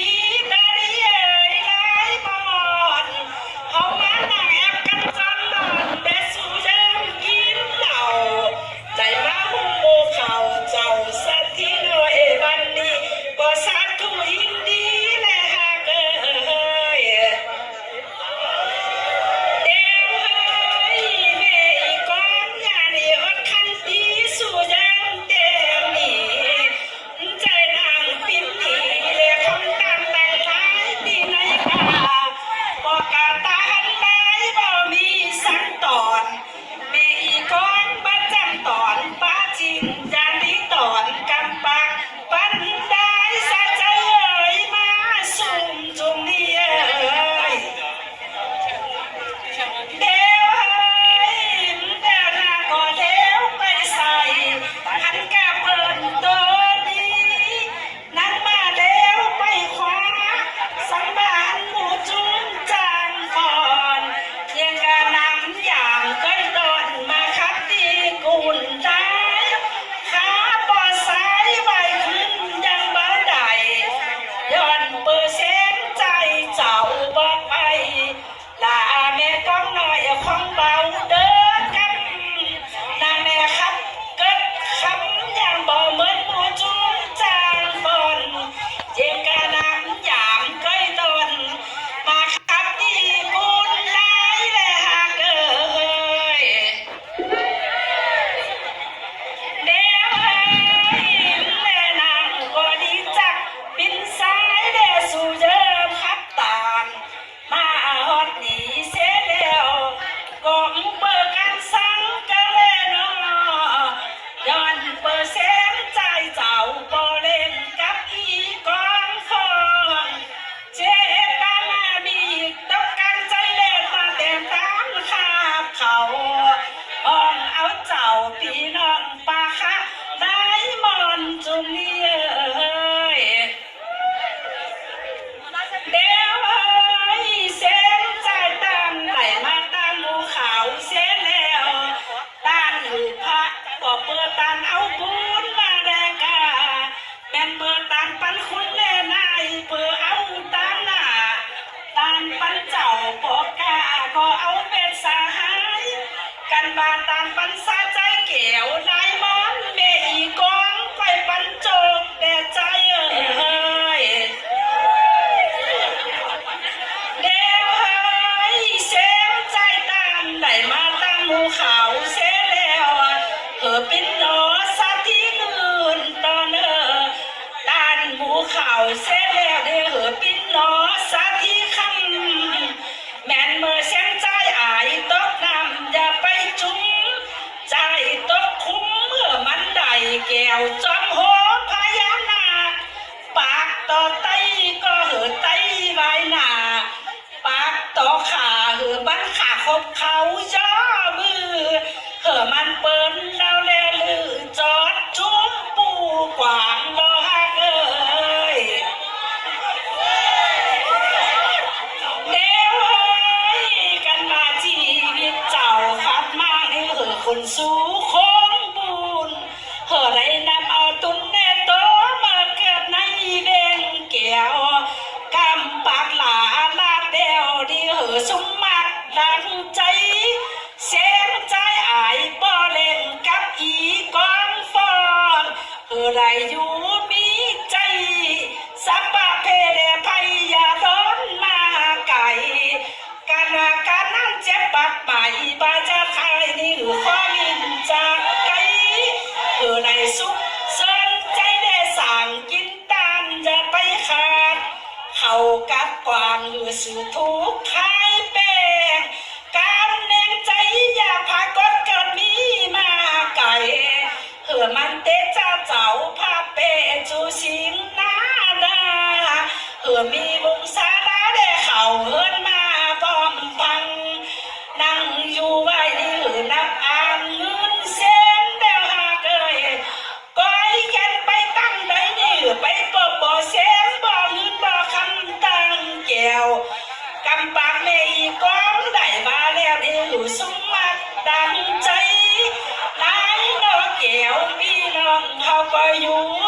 ไเปอร์เซ็นต์ใจเจ้าบอกไปลาแม่ก้องหน้อยของเบาเดินกันนางแม่ครับเกิดคำอยังบ่เหมือนหมูจุนจางบนเจงกะนำยามก้อยตนมาครับดีกุนลายและหักเอ้ยเดี๋ยวให้แม่นางก็ดีจักบินสา กันบาตานปันสาใจเกี่ยวนายมอนเมอีกองไปปันโจกแต่ใจเอ้ยเดี๋ยวเฮ้ยเสียงใจตามไหลมาตั้งหมูเขาเสแล้วเออเป็นหนอสักที่เงินตอนเออด้านหมูเขาเส้ แก้วจอมโหพญานาคปากต่อไตก็เหือไตไว้หนาปากต่อขาเหือบันขาคบเขาย่อมือเหือมันเปิ้นแล้วแลลือจอดจุ้มปูกวางบ่ฮักเอ้ยเดี๋ยวเฮ้ยกันมาชีวิตเจ้าขับมานี่เหือคนสู้คงบุญเหอ ได้นำเอาตุนแน่โตมาเกิดในเบงแก้วกำปากหลาลาดเดวดีเหอสมมักดังใจเสียงใจอายบ่เล่นกับอีกองฟอนเฮอไรอยู่มีใจสัปปะเพเดพยยาร้อนมาไก่การว่าการนั่งเจ็บบัดใหม่บาจะใครนี่หรือ กับกวางหรือสื่อทุกข์ขายแป้งการแนงใจอย่าพากดเกิดมีมาไก่เหือมันเตจ้าเจ้าพาเปจูสิงหน้าดาเหือมี 哎呦。